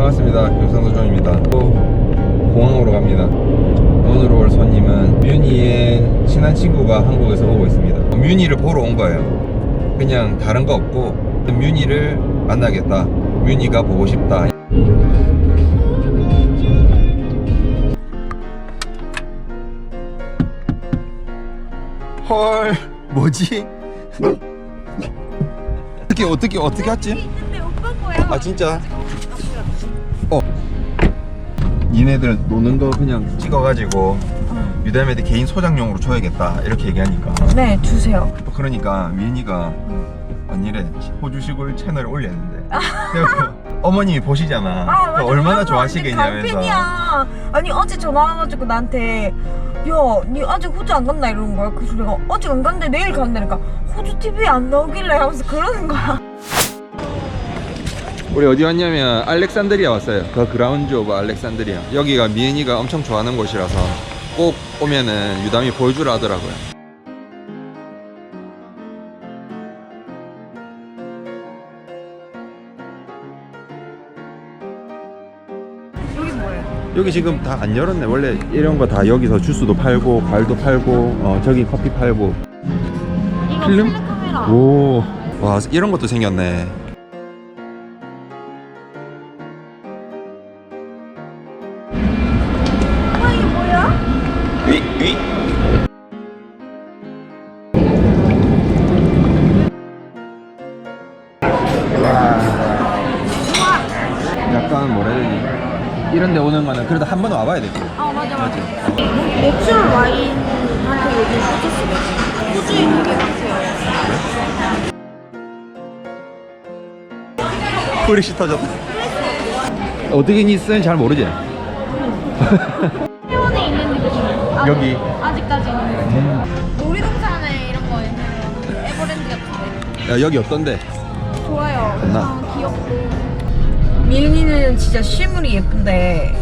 반갑습니다. 경상도정입니다. 또 공항으로 갑니다. 오늘 올 손님은 뮤니의 친한 친구가 한국에서 오고 있습니다. 뮤니를 보러 온 거예요. 그냥 다른 거 없고 뮤니를 만나겠다. 뮤니가 보고 싶다. 헐, 뭐지? 어떻게 어떻게 어떻게 거야. 아 진짜? 어. 니네들 노는 거 그냥 찍어가지고 유담한테 개인 소장용으로 줘야겠다 이렇게 얘기하니까. 네, 주세요. 그러니까 미인이가 언니래 호주 시골 채널에 올렸는데. 그래갖고 어머님이 보시잖아. 아, 얼마나 좋아하시겠냐면서. 팬이야. 아니 어제 전화 와가지고 나한테 야, 니 아직 호주 안 갔나 이러는 거야. 그래서 내가 아직 안 갔는데 내일 간다니까 호주 TV에 안 나오길래. 하면서 그러는 거야. 우리 어디 왔냐면 알렉산드리아 왔어요 그 그라운드 오브 알렉산드리아 여기가 미인이가 엄청 좋아하는 곳이라서 꼭 오면은 유담이 보여주라 하더라고요 여기 뭐예요? 여기 지금 다 안 열었네. 원래 이런 거 다 여기서 주스도 팔고 과일도 팔고 어 저기 커피 팔고. 이거 필름? 필름 카메라. 오. 와 이런 것도 생겼네. 데 거는 그래도 한 번 와봐야 되지. 아 맞아 맞아. 맞지? 내추럴 와인한테 요즘 꽂혔어. 호주에 되게 많대요. 프리시 터졌다. 어떻게 니쓰는지 잘 모르지? 회원에 있는 느낌. 아직, 여기. 아직까지는. 놀이동산에 이런 거 있는 에버랜드 같은 데. 야 여기 어떤데? 좋아요. 나. 아, 귀엽고. 미은이는 진짜 실물이 예쁜데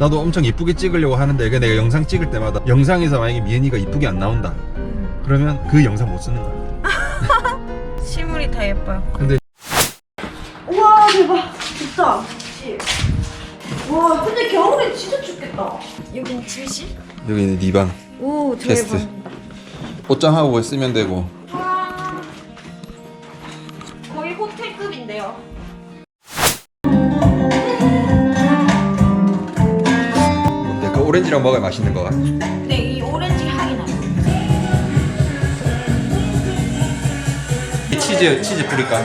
나도 엄청 이쁘게 찍으려고 하는데 그 내가 영상 찍을 때마다 영상에서 만약에 미연이가 이쁘게 안 나온다 그러면 그 영상 못 쓰는 거야 실물이 다 예뻐요. 근데 우와 대박 좋다. 와 근데 겨울에 진짜 춥겠다. 여긴 70? 여기는 네방 오 테스트. 옷장하고 쓰면 되고 오렌지랑 먹어야 맛있는 거야 근데 이 오렌지 향이. 이 치즈 치즈 뿌릴까?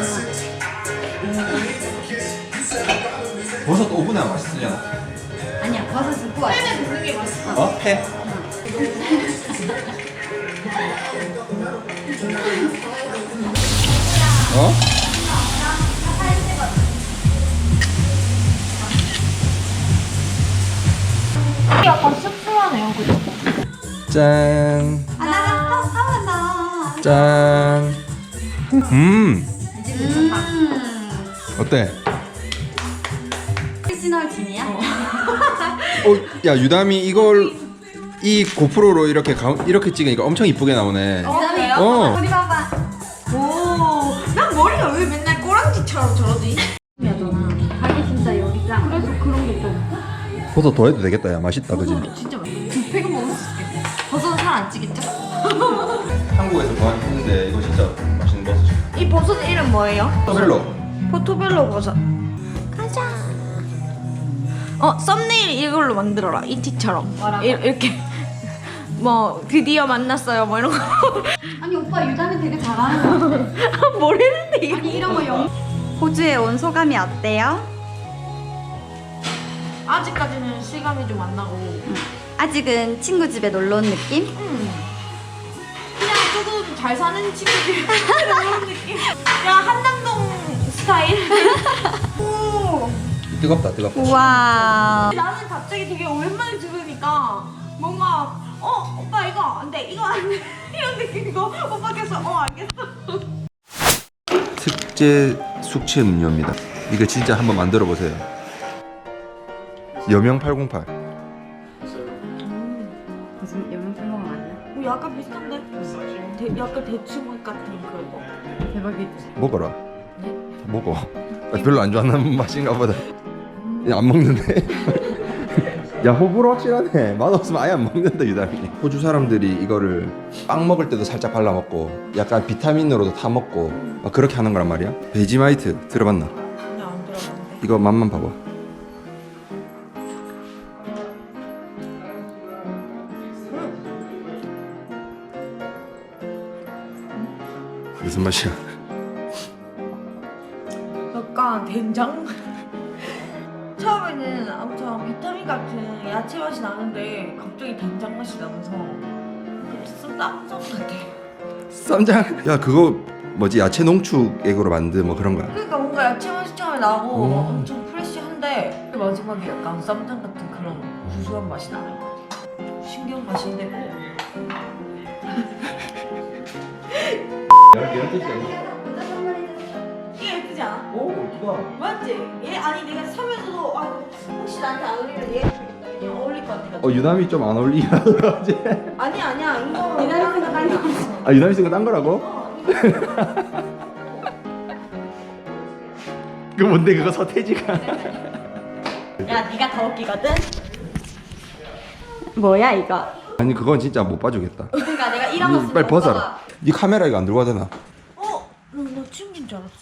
버섯 오븐에 맛있으려나? 아니야 버섯은 구워 햄에 굽는 게 맛있어. 어? 패? 어? 약간 씁쓸하네요, 그죠? 짠 하나가 또 사와나 짠. 음. 어때? 오리지널 진이야? 어, 야 유담이 이걸 이 고프로로 이렇게 가, 이렇게 찍으니까 엄청 이쁘게 나오네. 어. 우리 봐 버섯 더 해도 되겠다. 야 맛있다, 그지? 진짜 맛있어 두 팩은 먹을 수 버섯은 살 안 찌겠죠? 한국에서 많이 했는데 이거 진짜 맛있는 버섯이야. 이 버섯 이름 뭐예요? 토벨로. 포토벨로 버섯. 가자. 어, 썸네일 이걸로 만들어라. 이티처럼. 이, 이렇게. 뭐 드디어 만났어요. 뭐 이런 거. 아니 오빠 유담이 되게 잘하는 거 같아 뭘 했는데 이거. 아니 이런 거 영... 호주에 온 소감이 어때요? 아직까지는 실감이 좀 안 나고. 아직은 친구 집에 놀러 온 느낌? 음. 그냥 조금 잘 사는 친구들 그런 느낌. 그냥 한남동 스타일. 오. 뜨겁다, 뜨겁다. 우와 나는 갑자기 되게 오랜만에 들으니까 뭔가 어 오빠 이거 안돼 이거 안돼 이런 느낌이고 오빠께서 어 알겠어. 특제 숙취 음료입니다. 이거 진짜 한번 만들어 보세요. 여명 808. 무슨 영양평가 맞나? 오 약간 비슷한데? 대, 약간 대추맛 같은 그런 거. 대박이지 먹어라. 먹어. 별로 안 좋아하는 맛인가 보다. 야, 안 먹는데? 야 호불호 확실하네 맛없으면 아예 안 먹는다 유담이 호주 사람들이 이거를 빵 먹을 때도 살짝 발라 먹고 약간 비타민으로도 타 먹고 막 그렇게 하는 거란 말이야 베지마이트 들어봤나? 그냥 안 들어봤는데. 이거 맛만 봐봐 무슨 맛이야? 약간 된장? 처음에는 엄청 비타민 같은 야채 맛이 나는데 갑자기 된장 맛이 나면서 좀 쌈장 같아. 쌈장? 야 그거 뭐지 야채 농축 액으로 만든 뭐 그런 거야 그러니까 뭔가 야채 맛이 처음에 나고 오. 막 엄청 프레시한데 그 마지막에 약간 쌈장 같은 그런 구수한 맛이 같아. 신경 맛인데 뭐. 이게 예쁘지 않아? 오 이쁘다 맞지? 얘 아니 내가 사면서도 아 혹시 나한테 안 어울리면 얘 그냥 어울릴 것 같아. 어 유담이 좀 안 어울리긴 하더라 어제 아니 아니야 이거 내가 생각한 거아 유담이 쓴거딴 거라고? 그 뭔데 그거 서태지가 야 네가 더 웃기거든. 뭐야 이거? 아니 그건 진짜 못 봐주겠다 그러니까 내가 이런 거니 쓰면 빨리 벗어라 네 카메라 이거 안 들고 가잖아 어? 나, 나 친구인 줄 알았어.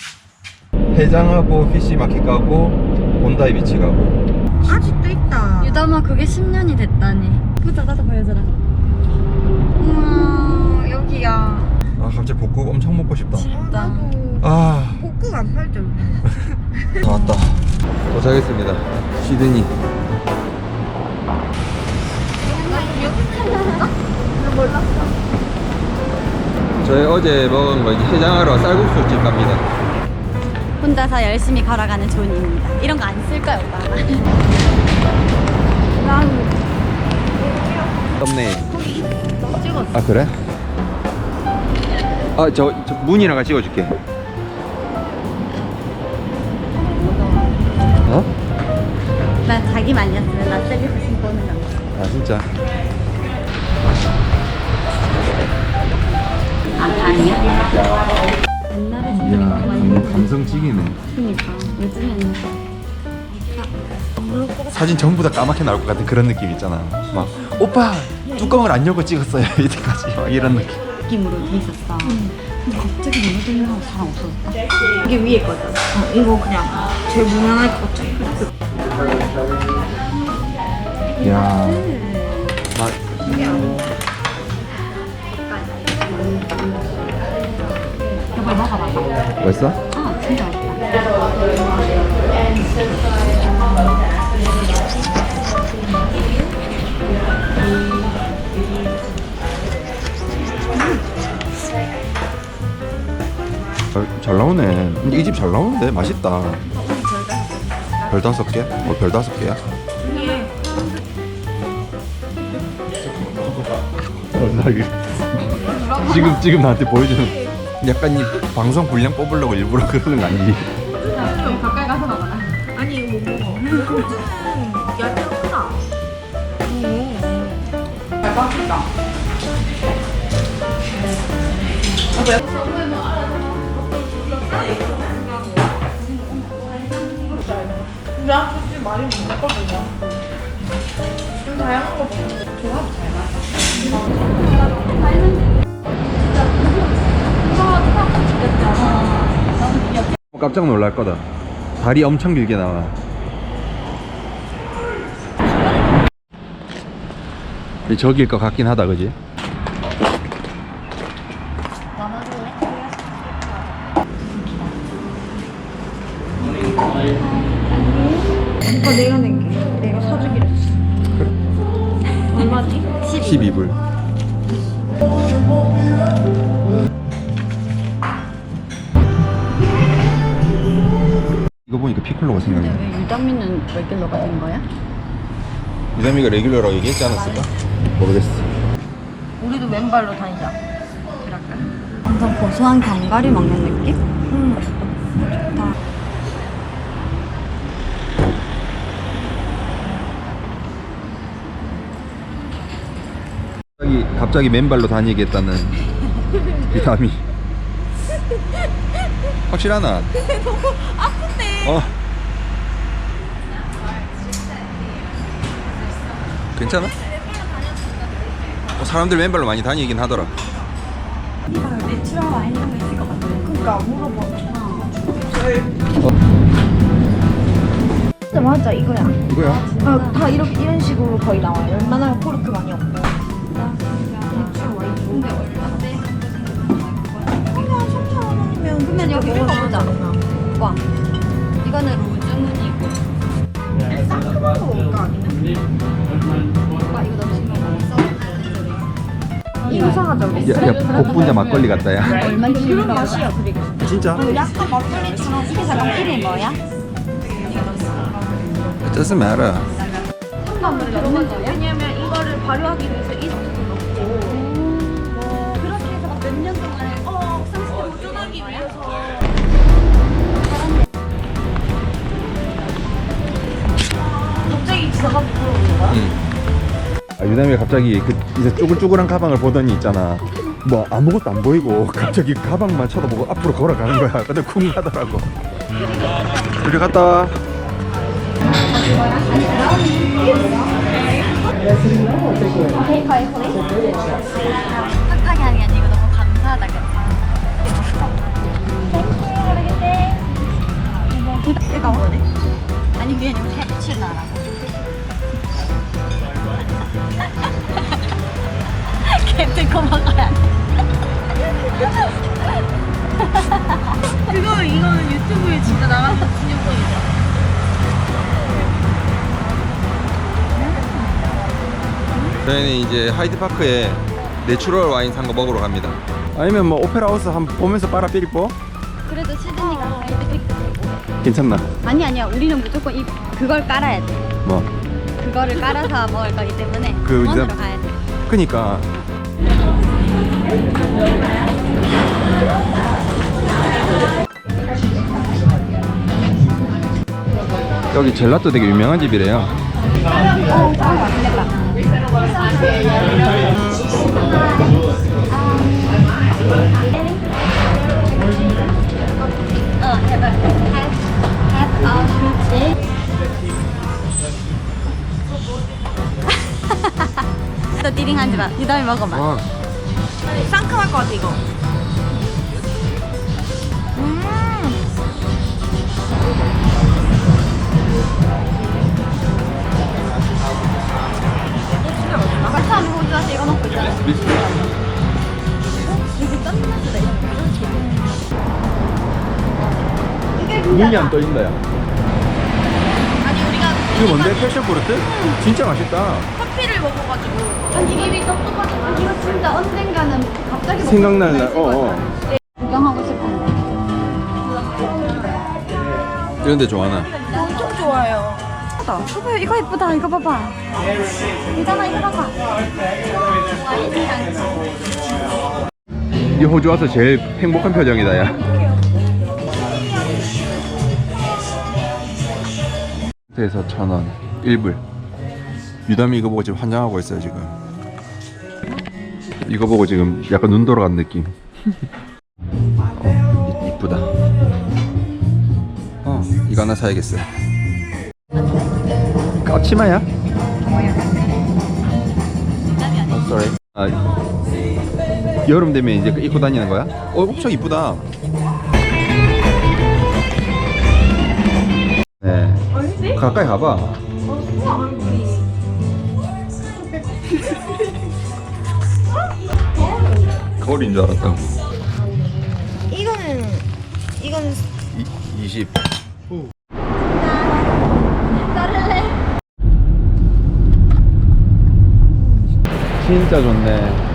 해장하고 피시마켓 가고 본다이 비치 가고 아직도 있다. 유담아 그게 10년이 됐다니. 보자 나도 보여줘라. 우와 여기야. 아 갑자기 복국 엄청 먹고 싶다 진짜. 아 복국 안 팔죠. 다 왔다 도착했습니다 시드니 저희 어제 먹은 거 이제 해장하러 쌀국수 집 갑니다 혼자서 열심히 걸어가는 존입니다. 이런 거 안 쓸 거야 오빠. 썸네일 아 그래? 아저 저 문이랑 같이 찍어줄게 어? 나 자기 말렸으면 나 셀리프 신고 오는 남자. 아 진짜 아 아니야? 많이 감성적이네 먹으니까 요즘에는 사진 전부 다 까맣게 나올 것 같은 그런 느낌 있잖아 막 오빠 뚜껑을 안 열고 찍었어요 이때까지 막 이런 느낌 느낌으로 돼 있었어. 근데 갑자기 너무 들려서 사람 없어졌다. 이게 위에 거잖아. 어, 이거 그냥 제일 무난할 것 같아. 야이 맛있어? 아 진짜 맛있다. 잘, 잘 나오네 근데 이집 잘 나오는데 맛있다 별 다섯 개? 어, 별 다섯 개야? 지금 지금 나한테 보여주는 약간 이 방송 분량 뽑으려고 일부러 그러는 거 아니지? 가까이 가서 먹어라. 아니 이거 못 먹어. 야채 크다. 나 솔직히 많이 못 먹거든요. 좀 다양한 거 먹는 조합 잘 맞아. 깜짝 놀랄 거다. 다리 엄청 길게 나와. 저길 것 같긴 하다, 그지? 이거 보니까 피클로가 생각나. 왜 유담이는 레귤러가 된 거야? 유담이가 레귤러라고 얘기했지 않았을까? 모르겠어. 우리도 맨발로 다니자. 완전 고소한 견과류 먹는 느낌? 음. 좋다. 갑자기, 갑자기 맨발로 다니겠다는 유담이. 확실하나? 아픈데. 어. 괜찮아? 어, 사람들 맨발로 많이 다니긴 하더라. 내추럴 와인 이런 거 있을 것 같아. 그러니까 물어봐. 맞아 맞아 이거야. 이거야? 아, 다 이렇게 이런 식으로 거의 나와요. 웬만하면 코르크 많이 없고. 그냥 3천 원이면 그러면 여기. 있잖아. 와. 이거는. 우리. 야, 야 복분자 막걸리 같다 야. 그런 맛이야 그리고. 진짜? 약간 막걸리처럼 이게 잠깐 이름이 뭐야? 말아. 한번 들어본 거야? 왜냐면 이거를 발효하기 위해서 이스트도 넣고 아, 유남이가 갑자기 그 이제 쪼글쪼글한 가방을 보더니 있잖아. 뭐 아무것도 안 보이고 갑자기 가방만 쳐다보고 앞으로 걸어가는 거야. 근데 쿵 하더라고. 우리 갔다 와. 베이커에 플레이? 팍팍이 하는 게 아니고 너무 감사하다? 이거 뭐네? 아니 그게 아니고 캡슐 나라고 캡 들고 먹어야 돼 그거 이거는 유튜브에 진짜 나가서 기념품이죠. 저희는 이제 하이드파크에 내추럴 와인 산 거 먹으러 갑니다. 아니면 뭐 오페라 하우스 한번 보면서 빨아 삐리뽀? 그래도 시드니가 되고 괜찮나? 아니 아니야 우리는 무조건 이 그걸 깔아야 돼 뭐? 그거를 깔아서 먹을 거기 때문에 그 원으로 이제- 가야 돼 그니까 여기 젤라또 되게 유명한 집이래요. 어, fruits. 또 띠링하지 마. 이 다음에 먹어봐. 와, 상큼할 것 같아 이거. 먹고 있잖아. 짠맛이다 이거. 눈이 안 떠진다 야. 아니 우리가 이거 뭔데? 패션 포르트? 진짜 맛있다. 아니 입이 똑똑하다. 이거 진짜 언젠가는 갑자기 먹고 생각날 날, 어, 것 어. 같아. 구경하고 싶은데. 이런 데 좋아하나? 엄청 좋아요. 이거 봐, 이거 예쁘다. 이거 봐봐. 이잖아 이거 봐봐. 이 호주 와서 제일 행복한 표정이다, 야. 에서 천 원, 1불. 유담이 이거 보고 지금 환장하고 있어요, 지금. 이거 보고 지금 약간 눈 돌아간 느낌. 어, 이- 이쁘다. 어, 이거 하나 사야겠어요. 까치마야? 어, sorry. 아, 여름 되면 이제 입고 다니는 거야? 어, 엄청 이쁘다. 네. 가까이 가봐. 거울인 줄 알았다고. 이거는 이건 20. 진짜 좋네.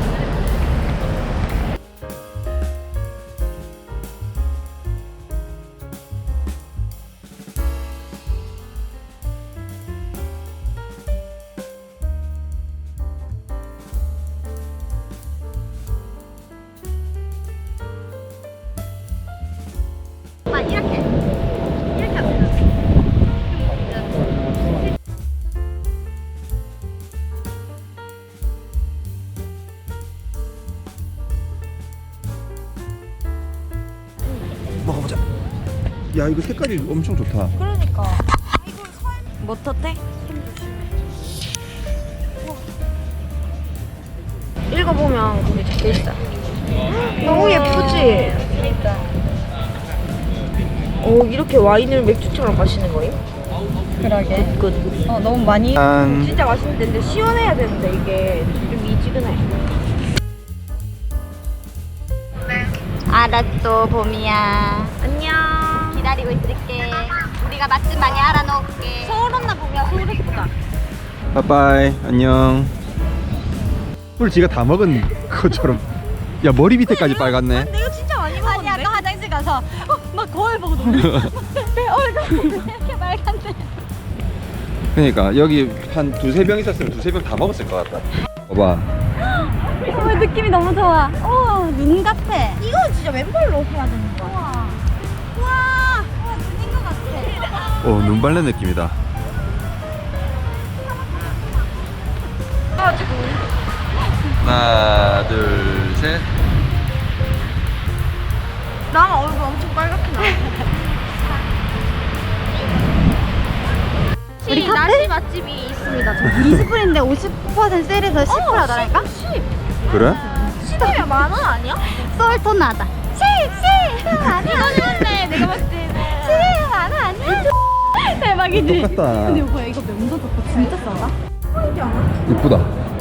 이거 색깔이 엄청 좋다. 그러니까. 이거 설. 뭐 떴대? 읽어보면 거기 적혀 있어. 너무 예쁘지? 오 이렇게 와인을 맥주처럼 마시는 거예요? 그러게. 끝. 어 너무 많이. 짠. 진짜 맛있는데 근데 시원해야 되는데 이게 좀 미지근해. 알았어 봄이야. 안녕. 기다리고 있을게. 우리가 맛집 많이 알아놓을게. 서울 왔나 보면 서울 예쁘다. 바이바이 안녕 꿀 지가 다 먹은 것처럼 야 머리 밑에까지 빨갛네 근데 이거 진짜 많이 먹었는데? 아니 아까 화장실 가서 어, 막 거울 보고 놀래. 내 얼굴 이렇게 빨간데. 그러니까 여기 한 두세 병 있었으면 두세 병 다 먹었을 것 같다 봐봐 어, 느낌이 너무 좋아. 어, 눈 같아. 이거 진짜 되는 거 어 눈발레 느낌이다 하나 둘셋 나 얼굴 엄청 빨갛게 나. 우리? 나시 맛집이 있습니다. 저 20분인데 50% 세일해서 10%라니까? 10. 그래? 10이면 만원 아니야? 썰토 나다. 10, 10. 이거 좋은데 내가 봤을 때는. 10, 만 원 아니야? 대박이지? 똑같다 근데 오빠 이거 면도 좋고 진짜 싸다? 이쁘다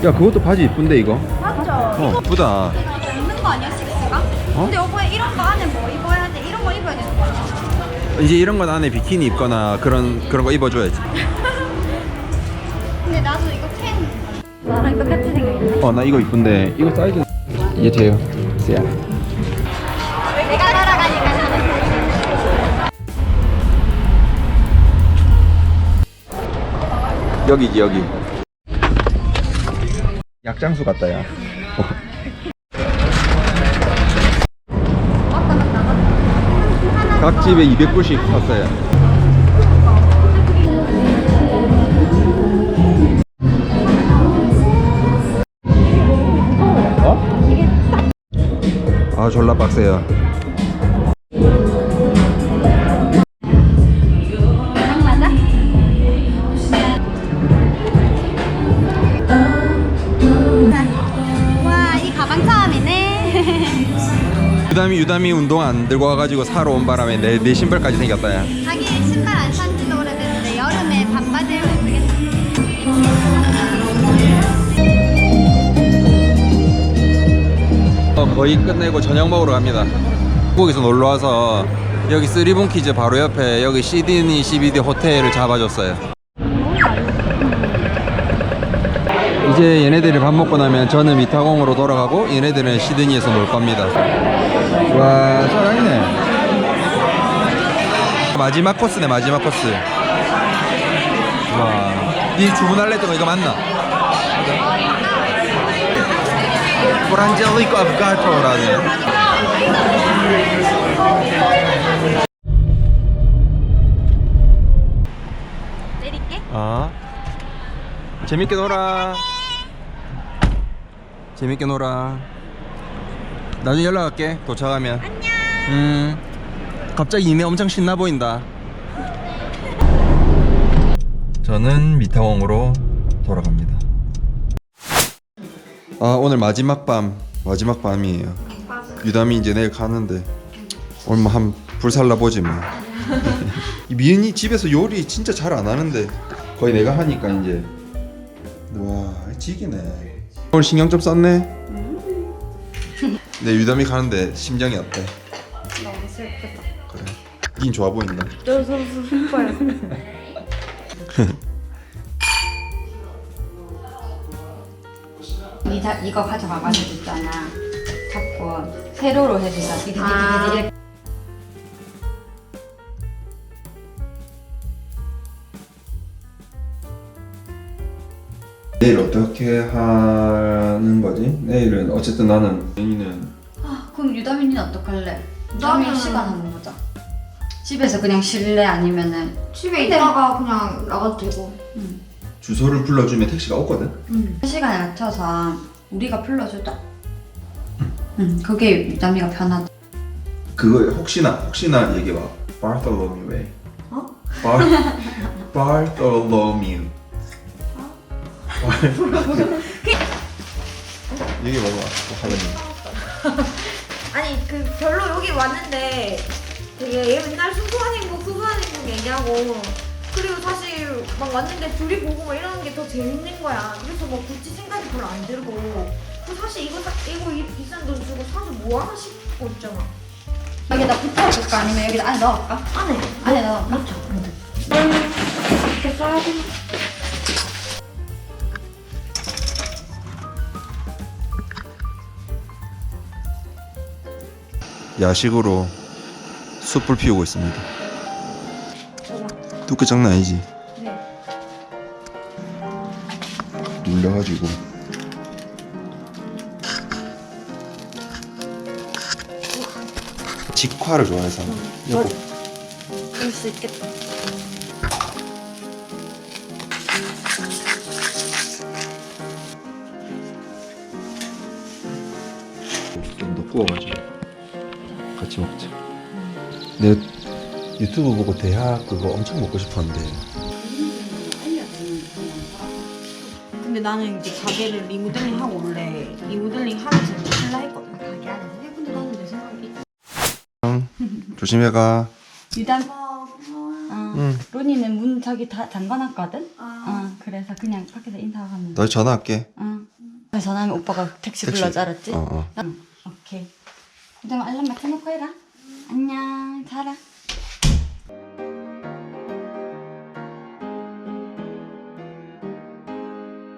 야 그것도 바지 이쁜데 이거 맞죠? 어 이쁘다 입는 거 아니야, 식스가? 어? 근데 오빠 이런 거 안에 뭐 입어야 돼? 이런 거 입어야 되는 거 아니야? 이제 이런 건 안에 비키니 입거나 그런 그런 거 입어줘야지 근데 나도 이거 캔 나랑 똑같이 생겼네 어나 이거 이쁜데 이거 사이즈 이게 돼요 쎄야 여기지 여기. 약장수 같다 야. 각 집에 200불씩 샀어요. 어? 아 졸라 빡세요 유담이 운동 안 들고 와가지고 사러 온 바람에 내, 내 신발까지 생겼다 야 자기 신발 안 산지도 오래됐는데 여름에 반바지를. 어, 거의 끝내고 저녁 먹으러 갑니다. 한국에서 놀러 와서 여기 쓰리본 키즈 바로 옆에 여기 시드니 CBD 호텔을 잡아줬어요. 이제 얘네들이 밥 먹고 나면 저는 미타공으로 돌아가고 얘네들은 시드니에서 놀 겁니다. 와, 살아있네. 마지막 코스네, 마지막 코스. 와, 이 주문할래 했던 거 이거 맞나? 프란젤리코 아브가토라는 내릴게. 아 재밌게 놀아 재밌게 놀아 나중에 연락할게. 도착하면. 안녕. 음. 갑자기 이내 엄청 신나 보인다. 저는 미타공으로 돌아갑니다. 아 오늘 마지막 밤 마지막 밤이에요. 유담이 이제 내일 가는데 오늘 뭐 한 불살라 보지 뭐. 이 미은이 집에서 요리 진짜 잘 안 하는데 거의 내가 하니까 이제. 와 지기네. 오늘 신경 좀 썼네 내 유담이 가는데 심정이 어때? 너무 슬프다. 그래 닌 좋아 보인다 저 선수 슬퍼요. 이 자, 이거 가져가가지고 있잖아. 자꾸 세로로 해주자. 디디디디디 내일 어떻게 하는 거지? 내일은 어쨌든 나는 미은이는 아, 그럼 유다민이는 어떡할래? 유다민 나는- 시간 한번 보자. 집에서 그냥 쉴래 아니면은 집에 근데- 있다가 그냥 나가도 되고. 주소를 불러주면 택시가 오거든? 시간에 맞춰서 우리가 불러주자. 응, 그게 유다미가 편하다. 그거 혹시나 혹시나 얘기해봐 왜? 어? 바바 르톨로뮤 여기 먹어 하느님 아니 그 별로 여기 왔는데 되게 얘 맨날 순수한 행복 순수한 행복 얘기하고 그리고 사실 막 왔는데 둘이 보고 막 이러는 게 더 재밌는 거야. 그래서 뭐 굳이 생각이 별로 안 들고. 그 사실 이거 사, 이거 이 비싼 돈 주고 사서 뭐 하나 싶고 있잖아. 여기다 붙여볼까? 아니면 여기다 안에 넣을까? 안에. 안에 넣을까? 넣자 이렇게 써야 돼 야식으로 숯불 피우고 있습니다. 두께 장난 아니지? 네. 눌려가지고. 직화를 좋아해서. 여보 그럴 수 있겠다. 좀 더 구워가지고 같이 먹자 내가 유튜브 보고 대하 그거 엄청 먹고 싶었는데 근데 나는 이제 가게를 리모델링 하고 원래 리모델링 하면서 할라 했거든 가게 안에서 해. 근데 나는 내 생각이 조심해가 일단 어, 응. 로니는 문 저기 다 잠가놨거든? 아. 어, 그래서 그냥 밖에서 인사하면 너 전화할게 어. 그래서 전화하면 오빠가 택시, 택시. 불러줘 알았지? 어, 어. 응. 그다음 알람 맞춰놓고 해라. 안녕. 자라